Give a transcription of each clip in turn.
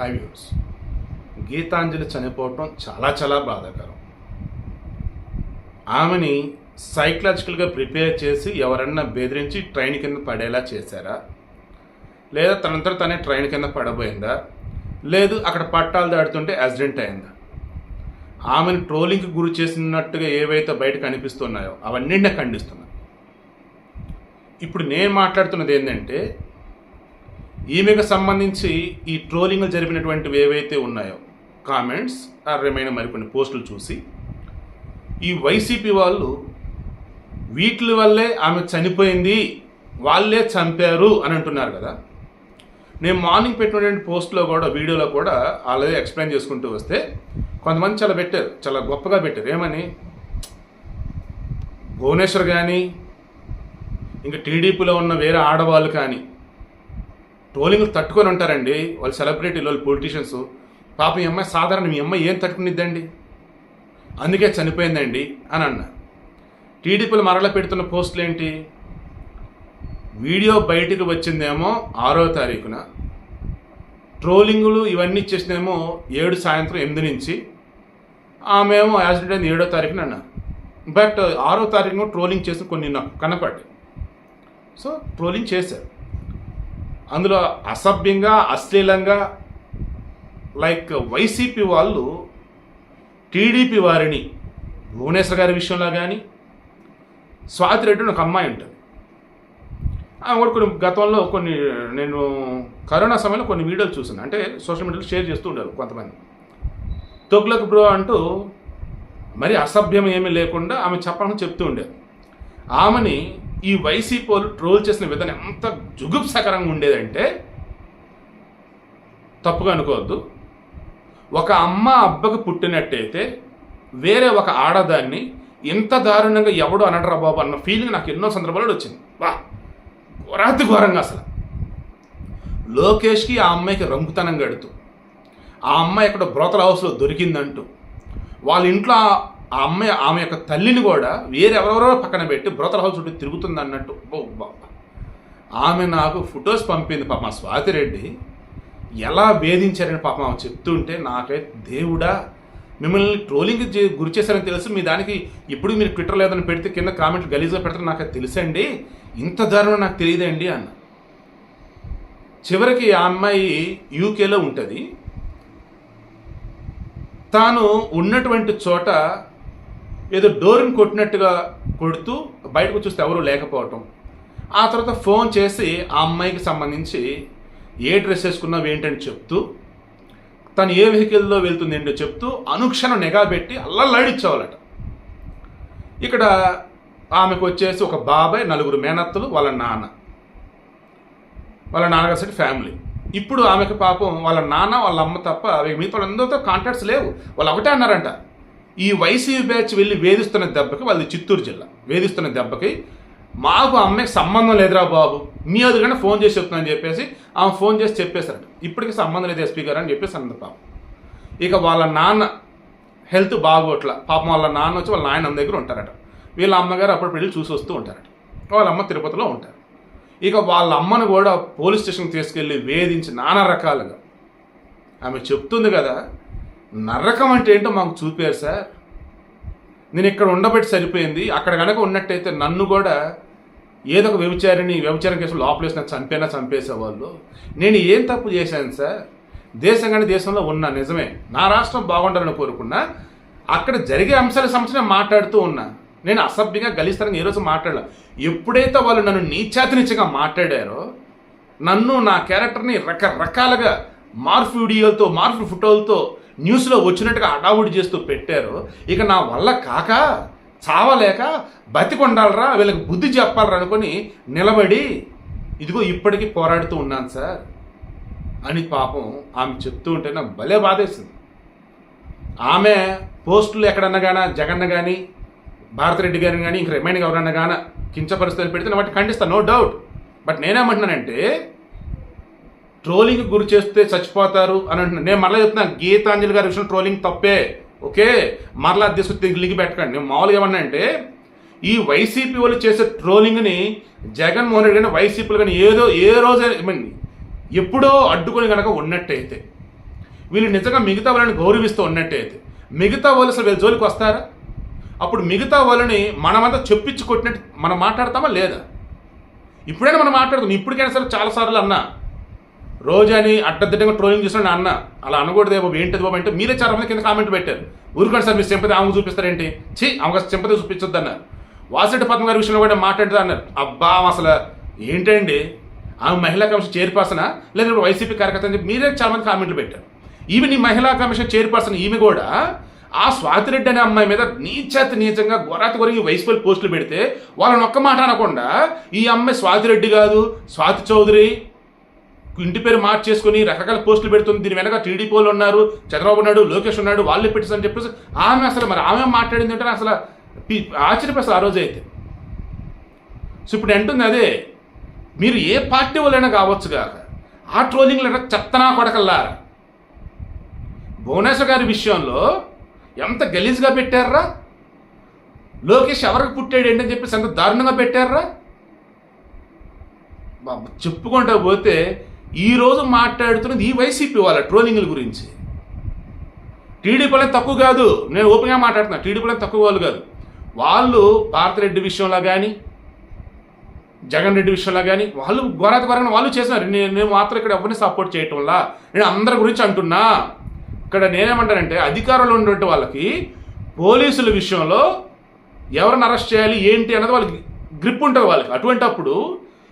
High views Gitanjali చనిపోవటం చాలా చాలా బాధాకరం. ఆమెని సైకలాజికల్గా ప్రిపేర్ చేసి ఎవరన్నా బెదిరించి ట్రైన్ కింద పడేలా చేశారా? లేదా తనంతట తనే ట్రైన్ కింద పడబోయిందా? లేదు అక్కడ పట్టాలు దాడుతుంటే యాక్సిడెంట్ అయిందా? ఆమెను ట్రోలింగ్కి గురి చేసినట్టుగా ఏవైతే బయట కనిపిస్తున్నాయో అవన్నీ నేను ఖండిస్తున్నా. ఇప్పుడు నేను మాట్లాడుతున్నది ఏంటంటే ఈమెకు సంబంధించి ఈ ట్రోలింగ్ జరిపినటువంటివి ఏవైతే ఉన్నాయో కామెంట్స్ ఆ రిమైన్ మరికొన్ని పోస్టులు చూసి ఈ వైసీపీ వాళ్ళు వీటి వల్లే ఆమె చనిపోయింది వాళ్ళే చంపారు అని అంటున్నారు కదా. నేను మార్నింగ్ పెట్టినటువంటి పోస్ట్లో కూడా వీడియోలో కూడా వాళ్ళదే ఎక్స్ప్లెయిన్ చేసుకుంటూ వస్తే కొంతమంది చాలా పెట్టారు చాలా గొప్పగా పెట్టారు. ఏమని? భువనేశ్వర్ కానీ ఇంకా టీడీపీలో ఉన్న వేరే ఆడవాళ్ళు కానీ ట్రోలింగ్ తట్టుకొని ఉంటారండి వాళ్ళు సెలబ్రిటీలు వాళ్ళు పొలిటీషియన్స్ పాప ఈ అమ్మాయి సాధారణ మీ అమ్మాయి ఏం తట్టుకునిద్దండి? అందుకే చనిపోయిందండి అని అన్న. టీడీపీలు మరల పెడుతున్న పోస్టులు ఏంటి? వీడియో బయటకు వచ్చిందేమో ఆరో తారీఖున. ట్రోలింగులు ఇవన్నీ ఇచ్చేసినేమో ఏడు సాయంత్రం ఎనిమిది నుంచి. ఆమెమో యాక్సిడెంట్ అయింది ఏడో తారీఖున అన్నారు బట్ ఆరో తారీఖున ట్రోలింగ్ చేసి కొన్ని కనపడ్డాయి. సో ట్రోలింగ్ చేశారు. అందులో అసభ్యంగా అశ్లీలంగా లైక్ వైసీపీ వాళ్ళు టీడీపీ వారిని భువనేశ్వర్ గారి విషయంలో కానీ స్వాతి రెడ్డి ఒక అమ్మాయి ఉంటుంది. ఆమె కూడా కొన్ని గతంలో కొన్ని నేను కరోనా సమయంలో కొన్ని వీడియోలు చూసాను అంటే సోషల్ మీడియాలో షేర్ చేస్తూ ఉండారు కొంతమంది. తొగ్లకు బ్రో అంటూ మరి అసభ్యం ఏమీ లేకుండా ఆమె చెప్పాలని చెప్తూ ఉండేది. ఆమెని ఈ వైసీపీ వాళ్ళు ట్రోల్ చేసిన విధానం ఎంత జుగుప్సకరంగా ఉండేదంటే తప్పుగా అనుకోవద్దు. ఒక అమ్మ అబ్బకు పుట్టినట్టయితే వేరే ఒక ఆడదాన్ని ఇంత దారుణంగా ఎవడు అనడరా బాబు అన్న ఫీలింగ్ నాకు ఎన్నో సందర్భాల్లో వచ్చింది. వా ఘోరాతి ఘోరంగా అసలు. లోకేష్కి ఆ అమ్మాయికి రంగుతనం గడుతూ ఆ అమ్మాయి ఇక్కడ బ్రోతల హౌస్లో దొరికిందంటూ వాళ్ళ ఇంట్లో ఆ అమ్మాయి ఆమె యొక్క తల్లిని కూడా వేరెవరెవరో పక్కన పెట్టి బ్రోతల హౌస్ చుట్టూ తిరుగుతుంది అన్నట్టు ఓ ఆమె నాకు ఫొటోస్ పంపింది పాప మా స్వాతిరెడ్డి ఎలా వేధించారని పాపం ఆమె చెప్తుంటే నాకైతే దేవుడా మిమ్మల్ని ట్రోలింగ్ గురిచేశారని గురి చేశారని తెలుసు మీ దానికి ఇప్పుడు మీరు ట్విట్టర్ లేదని పెడితే కింద కామెంట్లు గలీజ్గా పెడతారు నాకు తెలుసండి. ఇంత దారుణం నాకు తెలియదండి అన్న. చివరికి ఆ అమ్మాయి యూకేలో ఉంటుంది. తాను ఉన్నటువంటి చోట ఏదో డోర్ని కొట్టినట్టుగా కొడుతూ బయటకు చూస్తే ఎవరు లేకపోవటం. ఆ తర్వాత ఫోన్ చేసి ఆ అమ్మాయికి సంబంధించి ఏ డ్రెస్ వేసుకున్నావు ఏంటని చెప్తూ తను ఏ వెహికల్లో వెళ్తుంది ఏంటో చెప్తూ అనుక్షణం నిఘా పెట్టి అల్లల్లాడిచ్చేవాళ్ళట. ఇక్కడ ఆమెకు వచ్చేసి ఒక బాబాయ్ నలుగురు మేనత్తలు వాళ్ళ నాన్న. వాళ్ళ నాన్నగారు సైడ్ ఫ్యామిలీ. ఇప్పుడు ఆమెకు పాపం వాళ్ళ నాన్న వాళ్ళ అమ్మ తప్ప మిగతా వాళ్ళందరితో కాంటాక్ట్స్ లేవు. వాళ్ళు ఒకటే అన్నారంట. ఈ వైసీపీ బ్యాచ్ వెళ్ళి వేధిస్తున్న దెబ్బకి వాళ్ళది చిత్తూరు జిల్లా. వేధిస్తున్న దెబ్బకి మాకు అమ్మాయికి సంబంధం లేదురా బాబు. మీ అదుగానే ఫోన్ చేసి చెప్తున్నాను చెప్పేసి ఆమె ఫోన్ చేసి చెప్పేశారట. ఇప్పటికి సంబంధం లేదు ఎస్పీ గారు అని చెప్పేసి అన్నది పాపం. ఇక వాళ్ళ నాన్న హెల్త్ బాగోట్ల. పాపం వాళ్ళ నాన్న వచ్చి వాళ్ళ నాయన దగ్గర ఉంటారట. వీళ్ళ అమ్మగారు అప్పుడు వెళ్ళి చూసి వస్తూ ఉంటారట. వాళ్ళ అమ్మ తిరుపతిలో ఉంటారు. ఇక వాళ్ళ అమ్మను కూడా పోలీస్ స్టేషన్కి తీసుకెళ్ళి వేధించి నానా రకాలుగా ఆమె చెప్తుంది కదా నరకం అంటే ఏంటో మాకు చూపారు సార్. నేను ఇక్కడ ఉండబట్టి సరిపోయింది. అక్కడ కనుక ఉన్నట్టయితే నన్ను కూడా ఏదో ఒక వ్యభిచారిని వ్యభిచారం కేసు లోపలేసిన చంపేనా చంపేసేవాళ్ళు. నేను ఏం తప్పు చేశాను సార్? దేశం కానీ దేశంలో ఉన్నా నిజమే. నా రాష్ట్రం బాగుండాలని కోరుకున్నా అక్కడ జరిగే అంశాల సంబంధించి మాట్లాడుతూ ఉన్నా. నేను అసభ్యంగా గలిస్తానని ఏ రోజు మాట్లాడలే. ఎప్పుడైతే వాళ్ళు నన్ను నీచాతినిచ్చగా మాట్లాడారో నన్ను నా క్యారెక్టర్ని రకరకాలుగా మార్ఫ్ వీడియోలతో మార్ఫ్ ఫోటోలతో న్యూస్లో వచ్చినట్టుగా అడావుడి చేస్తూ పెట్టారు. ఇక నా వల్ల కాక చావలేక బతికొండాలరా వీళ్ళకి బుద్ధి చెప్పాలరా అనుకొని నిలబడి ఇదిగో ఇప్పటికీ పోరాడుతూ ఉన్నాను సార్ అని పాపం ఆమె చెప్తూ ఉంటే నాకు భలే బాధేసింది. ఆమె పోస్టులు ఎక్కడన్నా కానీ జగన్న కానీ భారతిరెడ్డి గారిని కానీ ఇంక రిమైండ్ ఎవరన్నా కానీ కించపరిస్థితులు పెడితే వాటిని ఖండిస్తాను నో డౌట్. బట్ నేనేమంటున్నానంటే ట్రోలింగ్ గురి చేస్తే చచ్చిపోతారు అని అంటున్నాను నేను మరలా చెప్తున్నాను గీతాంజలి గారి విషయం ట్రోలింగ్ తప్పే ఓకే? మరలా తీసుకుని లిగి పెట్టకండి. నేను మామూలుగా ఏమన్నా అంటే ఈ వైసీపీ వాళ్ళు చేసే ట్రోలింగ్ని జగన్మోహన్ రెడ్డి కానీ వైసీపీలు కానీ ఏదో ఏ రోజు ఐ మీన్ ఎప్పుడో అడ్డుకొని కనుక ఉన్నట్టయితే వీళ్ళు నిజంగా మిగతా వాళ్ళని గౌరవిస్తూ ఉన్నట్టయితే మిగతా వాళ్ళు అసలు వీళ్ళ జోలికి వస్తారా? అప్పుడు మిగతా వాళ్ళని మనమంతా చెప్పించి కొట్టినట్టు మనం మాట్లాడతామా లేదా? ఇప్పుడైనా మనం మాట్లాడుతున్నాం. ఇప్పటికైనా సరే చాలాసార్లు అన్నా రోజాని అడ్డదిడ్డంగా ట్రోలింగ్ చేసిన అన్న. అలా అనకూడదు బాబు ఏంటిది బాబు అంటే మీరే చాలా మంది కింద కామెంట్ పెట్టారు. ఊరుకోండి సార్ మీరు సింపతి ఆమె చూపిస్తారేంటి? ఛీ ఆమెకు సింపతి చూపించొద్దు అన్నారు వాసిరెడ్డి పద్మ గారి విషయంలో కూడా మాట్లాడుతుంది అన్నారు. అబ్బా అసలు ఏంటండి? ఆమె మహిళా కమిషన్ చైర్పర్సనా? లేదా వైసీపీ కార్యకర్త అని చెప్పి మీరే చాలా మంది కామెంట్లు పెట్టారు. ఈవెన్ ఈ మహిళా కమిషన్ చైర్పర్సన్ ఈమె కూడా ఆ స్వాతిరెడ్డి అనే అమ్మాయి మీద నీచత నీచంగా గొరాతి కొరిగి వయసుపల్ పోస్టులు పెడితే వాళ్ళని ఒక్క మాట అనకుండా ఈ అమ్మాయి స్వాతిరెడ్డి కాదు స్వాతి చౌదరి ఇంటి పేరు మార్చేసుకుని రకరకాల పోస్టులు పెడుతుంది. దీని వెనక టీడీపీ వాళ్ళు ఉన్నారు. చంద్రబాబు నాయుడు లోకేష్ ఉన్నాడు వాళ్ళే పెట్టేసి అని చెప్పేసి ఆమె అసలు మరి ఆమె మాట్లాడింది అంటే అసలు పి- ఆ రోజు అయితే. సో ఇప్పుడు అంటుంది అదే మీరు ఏ పార్టీ వాళ్ళైనా కావచ్చు కాక ఆ ట్రోలింగ్లు చెత్తనా కొడకల్లారా? భువనేశ్వర్ గారి విషయంలో ఎంత గలీజ్గా పెట్టారా? లోకేష్ ఎవరికి పుట్టాడు ఏంటని చెప్పేసి ఎంత దారుణంగా పెట్టారా? బాబు చెప్పుకుంటా పోతే ఈ రోజు మాట్లాడుతున్నది ఈ వైసీపీ వాళ్ళ ట్రోలింగ్ల గురించి. టీడీపీలో తక్కువ కాదు. నేను ఓపెన్గా మాట్లాడుతున్నా. టీడీపీలో తక్కువ వాళ్ళు కాదు. వాళ్ళు భారతరెడ్డి విషయంలో కానీ జగన్ రెడ్డి విషయంలో కానీ వాళ్ళు ఘోరాత ఘోరంగా వాళ్ళు చేసినారు నేను నేను మాత్రం ఇక్కడ ఎవరిని సపోర్ట్ చేయటం వల్ల నేను అందరి గురించి అంటున్నా. ఇక్కడ నేనేమంటానంటే అధికారంలో ఉన్నటువంటి వాళ్ళకి పోలీసుల విషయంలో ఎవరిని అరెస్ట్ చేయాలి ఏంటి అన్నది వాళ్ళకి గ్రిప్ ఉంటుంది వాళ్ళకి. అటువంటి అప్పుడు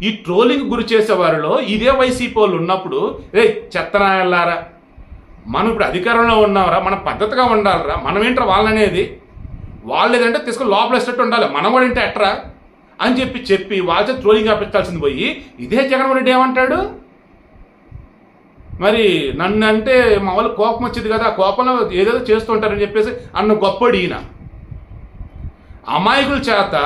ఈ ట్రోలింగ్ గురి చేసే వారిలో ఇదే వైసీపీ వాళ్ళు ఉన్నప్పుడు రే చెత్తనాయల్లారా మనం ఇప్పుడు అధికారంలో ఉన్నారా మన పద్ధతిగా ఉండాలిరా మనం ఏంట్రా వాళ్ళనేది? వాళ్ళు ఏదంటే తీసుకుని లోపల వేసేటట్టు ఉండాలి మనం కూడా ఏంటి ఎట్రా అని చెప్పి చెప్పి వాళ్ళతో ట్రోలింగ్ ఆపించాల్సింది పోయి ఇదే జగన్మోహన్ రెడ్డి ఏమంటాడు? మరి నన్ను అంటే మా వాళ్ళు కోపం వచ్చింది కదా ఆ కోపంలో ఏదేదో చేస్తుంటారని చెప్పేసి అన్న గొప్పడు ఈయన. అమాయకుల చేత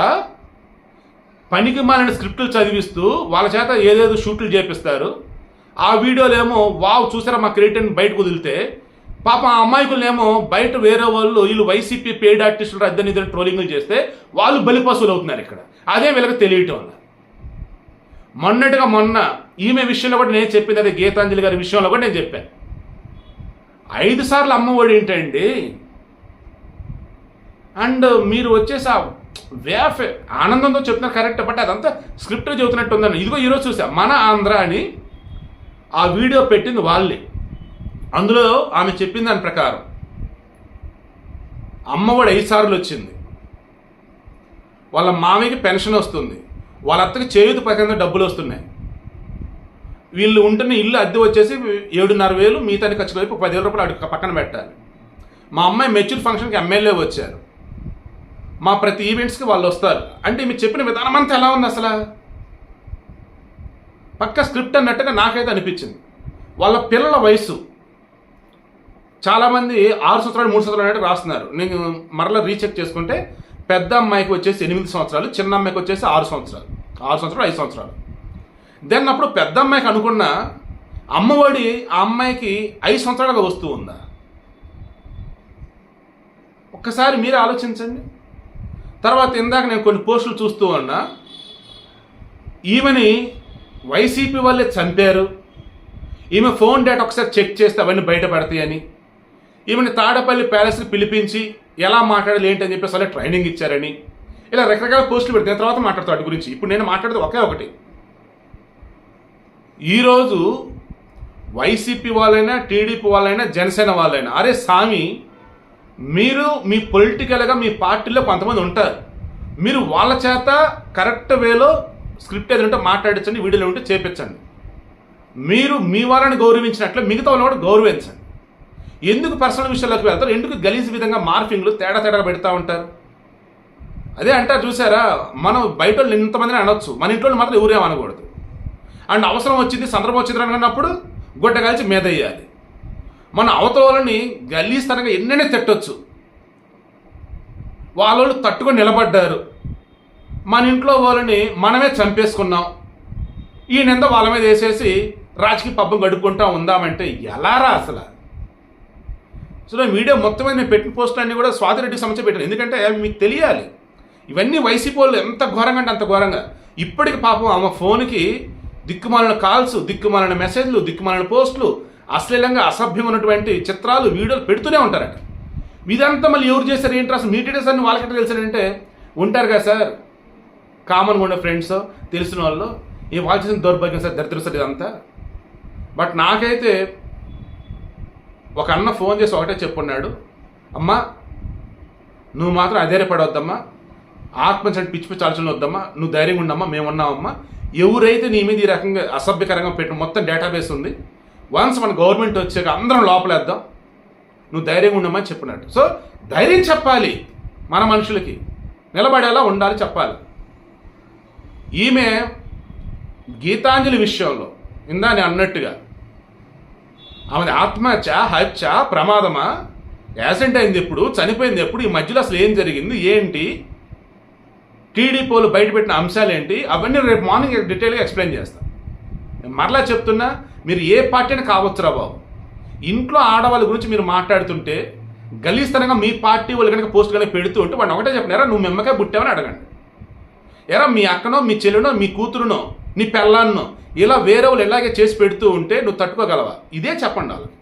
పనికి మాలిన స్క్రిప్టులు చదివిస్తూ వాళ్ళ చేత ఏదేదో షూట్లు చేపిస్తారు. ఆ వీడియోలు ఏమో వావ్ చూసారా మా క్రియేటర్ బయటకు వదిలితే పాపం ఆ అమ్మాయికులేమో బయట వేరే వాళ్ళు వీళ్ళు వైసీపీ పెయిడ్ ఆర్టిస్టులు అద్దెని ఇద్దరు ట్రోలింగ్లు చేస్తే వాళ్ళు బలిపశువులు అవుతున్నారు ఇక్కడ. అదే వీళ్ళకి తెలియటం వల్ల. మొన్నటిగా మొన్న ఈమె విషయంలో కూడా నేను చెప్పింది అదే గీతాంజలి గారి విషయంలో కూడా నేను చెప్పాను. ఐదు సార్లు అమ్మఒడి ఏంటండి? అండ్ మీరు వచ్చేసి వే వేఫ్ ఆనందంతో చెప్తున్నారు కరెక్ట్ బట్ అదంతా స్క్రిప్ట్ చెబుతున్నట్టు ఉందని ఇదిగో ఈరోజు చూసా మన ఆంధ్ర అని ఆ వీడియో పెట్టింది వాళ్ళే. అందులో ఆమె చెప్పిన దాని ప్రకారం. అమ్మఒడి ఐదు సార్లు వచ్చింది. వాళ్ళ మామయ్యకి పెన్షన్ వస్తుంది. వాళ్ళ అత్తకి చేయుత పక్కన డబ్బులు వస్తున్నాయి. వీళ్ళు ఉంటున్న ఇల్లు అద్దె వచ్చేసి ఏడున్నర వేలు మిగతాని ఖర్చు వైపు పదివేల రూపాయలు అడుగు పక్కన పెట్టాలి. మా అమ్మాయి మెచ్యూర్ ఫంక్షన్కి ఎమ్మెల్యే వచ్చారు. మా ప్రతి ఈవెంట్స్కి వాళ్ళు వస్తారు. అంటే మీరు చెప్పిన విధానం అంతా ఎలా ఉంది అసలు? పక్క స్క్రిప్ట్ అన్నట్టుగా నాకైతే అనిపించింది. వాళ్ళ పిల్లల వయసు. చాలామంది ఆరు సంవత్సరాలు మూడు సంవత్సరాలు అనేది రాస్తున్నారు. నేను మరలా రీచెక్ చేసుకుంటే పెద్ద అమ్మాయికి వచ్చేసి ఎనిమిది సంవత్సరాలు చిన్న అమ్మాయికి వచ్చేసి ఆరు సంవత్సరాలు ఆరు సంవత్సరాలు ఐదు సంవత్సరాలు. దెన్ అప్పుడు పెద్ద అమ్మాయికి అనుకున్న అమ్మఒడి ఆ అమ్మాయికి ఐదు సంవత్సరాలుగా వస్తూ ఉందా? ఒక్కసారి మీరు ఆలోచించండి. తర్వాత ఇందాక నేను కొన్ని పోస్టులు చూస్తూ ఉన్నా ఈమెని వైసీపీ వాళ్ళే చంపారు. ఈమె ఫోన్ డేటా ఒకసారి చెక్ చేస్తే అవన్నీ బయటపడతాయని. ఈమెని తాడపల్లి ప్యాలెస్ని పిలిపించి ఎలా మాట్లాడాలి ఏంటి అని చెప్పేసి వాళ్ళే ట్రైనింగ్ ఇచ్చారని. ఇలా రకరకాల పోస్టులు పెడితే తర్వాత మాట్లాడతాం వాటి గురించి. ఇప్పుడు నేను మాట్లాడేది ఒకే ఒకటి. ఈరోజు వైసీపీ వాళ్ళైనా టీడీపీ వాళ్ళైనా జనసేన వాళ్ళైనా అరే సామి మీరు మీ పొలిటికల్గా మీ పార్టీలో కొంతమంది ఉంటారు. మీరు వాళ్ళ చేత కరెక్ట్ వేలో స్క్రిప్ట్ ఏదైనా ఉంటే మాట్లాడించండి వీడియోలో ఉంటే చేపించండి. మీరు మీ వాళ్ళని గౌరవించినట్లు మిగతా వాళ్ళని కూడా గౌరవించండి. ఎందుకు పర్సనల్ విషయాల్లోకి వెళ్తారు? ఎందుకు గలీజ్ విధంగా మార్ఫింగ్లు తేడా తేడా పెడతా ఉంటారు? అదే అంటారు చూసారా మనం బయట వాళ్ళు ఇంతమందిని అనొచ్చు. మన ఇంట్లో మాత్రం ఎవరేం అనకూడదు. అండ్ అవసరం వచ్చింది సందర్భం వచ్చింది అనుకున్నప్పుడు గుడ్డ కాల్చి మేదయ్యాలి. వేయాలి మన అవతలని వాళ్ళని ఎన్నైనా తిట్టొచ్చు. వాళ్ళు తట్టుకొని నిలబడ్డారు. మన ఇంట్లో వాళ్ళని మనమే చంపేసుకున్నాం. ఈ నింద వాళ్ళ మీద వేసేసి రాజకీయ పబ్బం గడుపుకుంటా ఉందామంటే ఎలా రా అసలు? సో మీడియా వీడియో మొత్తం మీద నేను పెట్టిన పోస్టులు అన్నీ కూడా స్వాతిరెడ్డి సమస్య పెట్టాను ఎందుకంటే అవి మీకు తెలియాలి. ఇవన్నీ వైసీపీ వాళ్ళు ఎంత ఘోరంగా అంటే అంత ఘోరంగా. ఇప్పటికి పాపం ఆమె ఫోన్కి దిక్కుమాలిన కాల్స్ దిక్కుమాలిన మెసేజ్లు దిక్కుమాలిన పోస్టులు అశ్లీలంగా అసభ్యమైనటువంటి చిత్రాలు వీడియోలు పెడుతూనే ఉంటారట. ఇదంతా మళ్ళీ ఎవరు చేశారు ఏంటి అసలు మీ డీటెయిల్స్ అన్ని వాళ్ళకి తెలిసారంటే ఉంటారు కదా సార్. కామన్గా ఉండే ఫ్రెండ్స్ తెలిసిన వాళ్ళు. ఈ వాళ్ళు చేసిన దౌర్భాగ్యం సార్ దరిద్రం సార్ ఇదంతా. బట్ నాకైతే ఒక అన్న ఫోన్ చేసి ఒకటే చెప్పున్నాడు. అమ్మా నువ్వు మాత్రం అధైర్యపడవద్దమ్మా ఆత్మచండి పిచ్చి పిచ్చి ఆలోచనలు వద్దమ్మా. నువ్వు ధైర్యంగా ఉండమ్మా మేము ఉన్నామమ్మా ఎవరైతే నీ మీద ఈ రకంగా అసభ్యకరంగా పెట్టిన మొత్తం డేటాబేస్ ఉంది వన్స్ మన గవర్నమెంట్ వచ్చాక అందరం లోపలేద్దాం. నువ్వు ధైర్యంగా ఉండమని చెప్పినట్టు. సో ధైర్యం చెప్పాలి మన మనుషులకి. నిలబడేలా ఉండాలి చెప్పాలి. ఈమె గీతాంజలి విషయంలో ఇందా నేను అన్నట్టుగా ఆమె ఆత్మహత్య హత్య ప్రమాదమా? యాక్సిడెంట్ అయింది ఎప్పుడు? చనిపోయింది ఎప్పుడు? ఈ మధ్యలో అసలు ఏం జరిగింది? ఏంటి? టీడీపీలు బయటపెట్టిన అంశాలు ఏంటి అవన్నీ రేపు మార్నింగ్ డీటెయిల్గా ఎక్స్ప్లెయిన్ చేస్తాను మరలా చెప్తున్నా మీరు ఏ పార్టీని కావచ్చురా బాబు? ఇంట్లో ఆడవాళ్ళ గురించి మీరు మాట్లాడుతుంటే గలీస్తనంగా మీ పార్టీ వాళ్ళు కనుక పోస్ట్ కనుక పెడుతూ ఉంటే వాడిని ఒకటే చెప్పినారా నువ్వు మిమ్మకే పుట్టావని అడగండి. ఎరా మీ అక్కనో మీ చెల్లినో మీ కూతురునో నీ పెళ్ళాన్నో ఇలా వేరే వాళ్ళు ఇలాగే చేసి పెడుతూ ఉంటే నువ్వు తట్టుకోగలవా? ఇదే చెప్పండి వాళ్ళకి.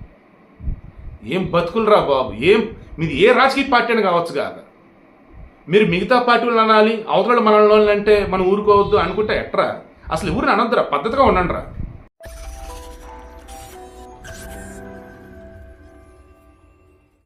ఏం బతుకులరా బాబు? ఏం? మీది ఏ రాజకీయ పార్టీ అని కావచ్చు కాక. మీరు మిగతా పార్టీలు అనాలి అవతల మనల్ని అంటే మనం ఊరుకోవద్దు అనుకుంటే ఎట్రా? అసలు ఊరిని అనొద్దురా? పద్ధతిగా ఉండండిరా.